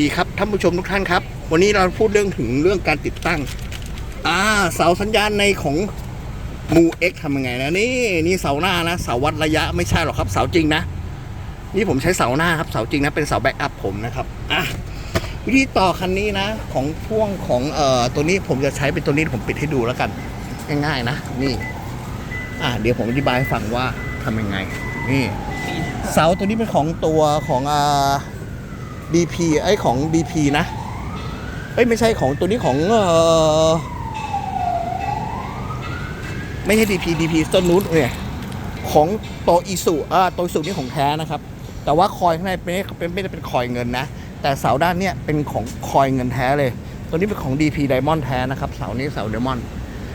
ดีครับท่านผู้ชมทุกท่านครับ วันนี้เราพูดเรื่องถึงเรื่องการติดตั้ง อ่าเสาสัญญาณในของมูเอ็กทำยังไงนะนี่นี่เสาหน้านะเสาวัดระยะไม่ใช่หรอกครับเสาจริงนะ นี่ผมใช้เสาหน้าครับเสาจริงนะเป็นเสาแบ็กอัพผมนะครับอะวิธีต่อคันนี้นะ ของพ่วงของเอ่อตัวนี้ผมจะใช้เป็นตัวนี้ผมปิดให้ดูแล้วกัน ง่ายๆนะ นี่ อะเดี๋ยวผมอธิบายให้ฟังว่าทำยังไง นี่ เสาตัวนี้เป็นของตัวของอ่า DP ไอของ DP นะ เอ้ยไม่ใช่ของตัวนี้ของเออไม่ใช่ DP DP ต้นนู้นเนี่ยของโตอีสุอ่าโตอีสุนี่ของแท้นะครับ แต่ว่าคอยข้างในเป็นเป็นไม่ได้เป็นคอยเงินนะ แต่เสาด้านเนี้ยเป็นของคอยเงินแท้เลย ตัวนี้เป็นของ DP Diamond แท้นะครับ เสานี้เสา Diamond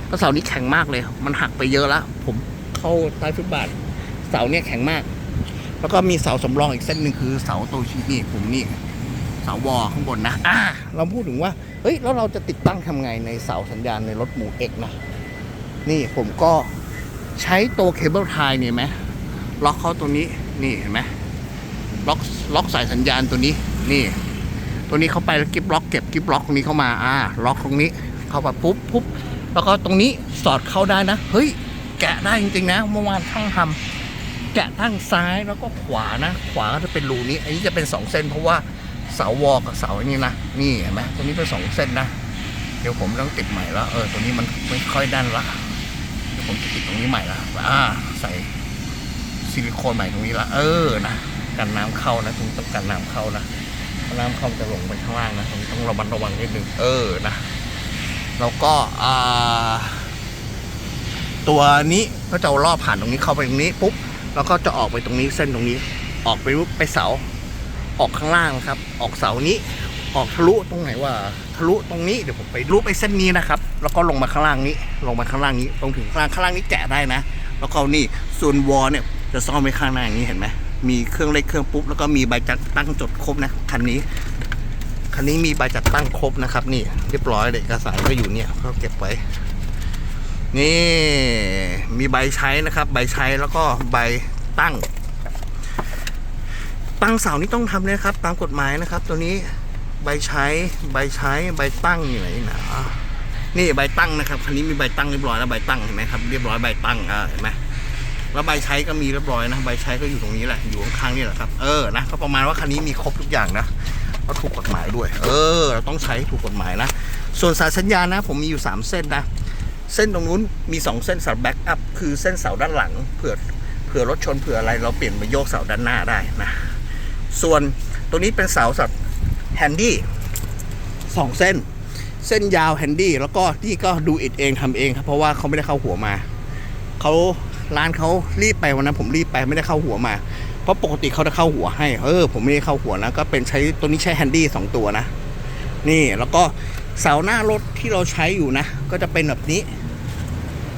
ก็เสานี้แข็งมากเลย มันหักไปเยอะแล้ว ผมเข้าใต้ฟุตบาท เสาเนี่ยแข็งมาก แล้วก็มีเสาสำรองอีกเส้นหนึ่งคือเสาโตชินี่ผมนี่เสาวอข้างบนนะอ่าเราพูดถึงว่าเฮ้ยแล้วเราจะติดตั้งทำไงในเสาสัญญาณในรถหมูเอกนะนี่ผมก็ใช้ตัวเคเบิลไทยเนี่ยไหมล็อกเข้าตัวนี้นี่เห็นไหมล็อกล็อกสายสัญญาณตัวนี้นี่ ตัวนี้เข้าไปแล้วกิฟล็อกเก็บกิฟล็อกตรงนี้เข้ามาอ่าล็อกตรงนี้เข้าไปปุ๊บปุ๊บแล้วก็ตรงนี้สอดเข้าได้นะ เฮ้ย แกะได้จริงๆนะเมื่อวานช่างทำ แกะทั้งซ้ายแล้วก็ขวานะ ขวาก็จะเป็นรูนี้ อันนี้จะเป็นสองเส้นเพราะว่าเสาวอกับเสาอันนี้นะ นี่เห็นไหมตัวนี้เป็นสองเส้นนะ เดี๋ยวผมต้องติดใหม่ล้วเออตัวนี้มันไม่ค่อยด้านละเดี๋ยวผมจะติดตรงนี้ใหม่ละอ่าใส่ซิลิโคนใหม่ตรงนี้ละเออนะกันน้ำเข้านะตรงต้องกันน้ำเข้านะน้ำเข้าจะลงไปข้างล่างนะตรงต้องระมัดระวังนิดนึงเออนะแล้วก็อ่าตัวนี้ก็จะเอารอบผ่านตรงนี้เข้าไปตรงนี้ปุ๊บ แล้วก็จะออกไปตรงนี้เส้นตรงนี้ ออกไปปุ๊บไปเสา ออกข้างล่างครับ ออกเสานี้ ออกทะลุตรงไหนว่า ทะลุตรงนี้เดี๋ยวผมไปทะลุไปเส้นนี้นะครับ แล้วก็ลงมาข้างล่างนี้ ลงมาข้างล่างนี้ตรงถึงข้างล่างข้างล่างนี้แกะได้นะ แล้วก็นี่ส่วนวอลเนี่ยจะซ่อมไว้ข้างหน้าอย่างนี้เห็นไหมมีเครื่องเล็กเครื่องปุ๊บแล้วก็มีใบจัดตั้งจดครบนะคันนี้คันนี้มีใบจัดตั้งครบนะครับ นี่เรียบร้อยเลยเอกสารก็อยู่เนี่ยก็เก็บไว้ นี่มีใบใช้นะครับ ใบใช้แล้วก็ใบ ตั้ง ตั้งเสานี่ต้องทำเลยครับ ตามกฎหมายนะครับ ตัวนี้ใบใช้ใบใช้ใบตั้งอยู่ไหนนะอะนี่ใบตั้งนะครับคันนี้มีใบตั้งเรียบร้อยแล้วใบตั้งเห็นไหมครับเรียบร้อยใบตั้งอ่าเห็นไหมแล้วใบใช้ก็มีเรียบร้อยนะใบใช้ก็อยู่ตรงนี้แหละอยู่ข้างๆนี่แหละครับเออนะก็ประมาณว่าคันนี้มีครบทุกอย่างนะก็ถูกกฎหมายด้วย เออ เราต้องใช้ถูกกฎหมายนะ ส่วนสายสัญญาณนะ ผมมีอยู่ 3 เส้นนะ เส้นตรงนู้นมี 2 เส้นสำหรับแบ็กอัพคือเส้นเสาด้านหลังเผื่อ เผื่อรถชนเผื่ออะไรเราเปลี่ยนมาโยกเสาด้านหน้าได้นะ ส่วนตัวนี้เป็นเสาสับแฮนดี้สองเส้น เส้นยาวแฮนดี้แล้วก็นี่ก็ดูอิดเองทำเองครับเพราะว่าเขาไม่ได้เข้าหัวมาเขาร้านเขารีบไปวันนั้นผมรีบไปไม่ได้เข้าหัวมา เพราะปกติเขาจะเข้าหัวให้ เออ ผมไม่ได้เข้าหัวนะก็เป็นใช้ตัวนี้ใช้แฮนดี้สองตัวนะ นี่แล้วก็เสาหน้ารถที่เราใช้อยู่นะ ก็จะเป็นแบบนี้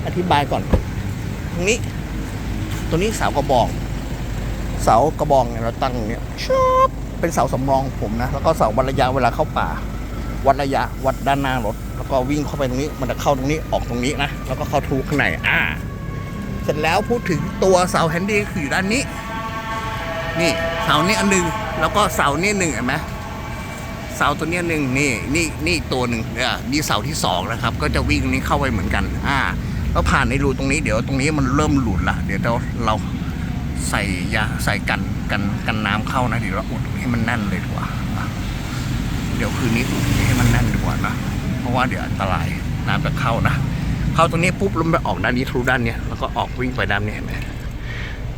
อธิบายก่อน ตรงนี้ ตัวนี้เสากระบอก เสากระบองเนี่ยเราตั้งเนี่ยชอบเป็นเสาสำรองผมนะ แล้วก็เสาวัดระยะเวลาเข้าป่า วัดระยะวัดด้านหน้ารถ แล้วก็วิ่งเข้าไปตรงนี้ มันจะเข้าตรงนี้ออกตรงนี้นะ แล้วก็เข้าทะลุข้างในอ่า เสร็จแล้วพูดถึงตัวเสาแฮนดี้คืออยู่ด้านนี้ นี่เสานี้อันหนึ่งแล้วก็เสานี่หนึ่งเห็นไหมเสาตัวเนี้ยหนึ่งนี่นี่นี่ตัวหนึ่งเนี่ยนี่เสาที่สองนะครับ ก็จะวิ่งนี้เข้าไปเหมือนกัน อ่า แล้วผ่านในรูตรงนี้เดี๋ยวตรงนี้มันเริ่มหลุดละเดี๋ยวเราเราใส่ยาใส่กันกันกันน้ำเข้านะเดี๋ยวเราอุดให้มันแน่นเลยดีกว่า เดี๋ยวคืนนี้อุดให้มันแน่นดีกว่านะเพราะว่าเดี๋ยวอันตรายน้ำจะเข้านะเข้าตรงนี้ปุ๊บล้วมันไปออกด้านนี้ทะลุด้านเนี้ยแล้วก็ออกวิ่งไปด้านนี้เห็นไหม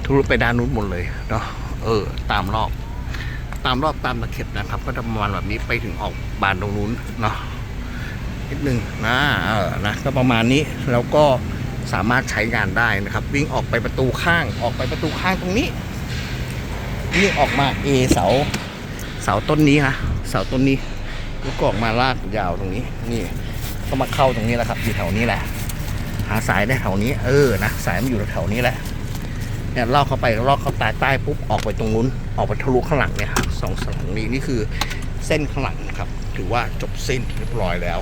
ทะลุไปด้านนู้นหมดเลยเนาะเออ ตามรอบ ตามรอบตามตะเข็บนะครับ ก็จะประมาณแบบนี้ไปถึงออกบานตรงนู้นเนาะ นิดนึงนะเออนะก็ประมาณนี้แล้วก็สามารถใช้งานได้นะครับ วิ่งออกไปประตูข้างออกไปประตูข้างตรงนี้วิ่งออกมาเอเสาเสาต้นนี้นะเสาต้นนี้แล้วก็ออกมาลากยาวตรงนี้นี่ก็มาเข้าตรงนี้แหละครับอยู่แถวนี้แหละ หาสายได้แถวนี้ เออนะสายมันอยู่แถวนี้แหละเนี่ยลอกเข้าไปลอกเข้าใต้ใต้ปุ๊บออกไปตรงนู้นออกไปทะลุข้างหลังเนี่ยครับสองสลังนี้นี่คือเส้นข้างหลังนะครับ ถือว่าจบสิ้นเรียบร้อยแล้ว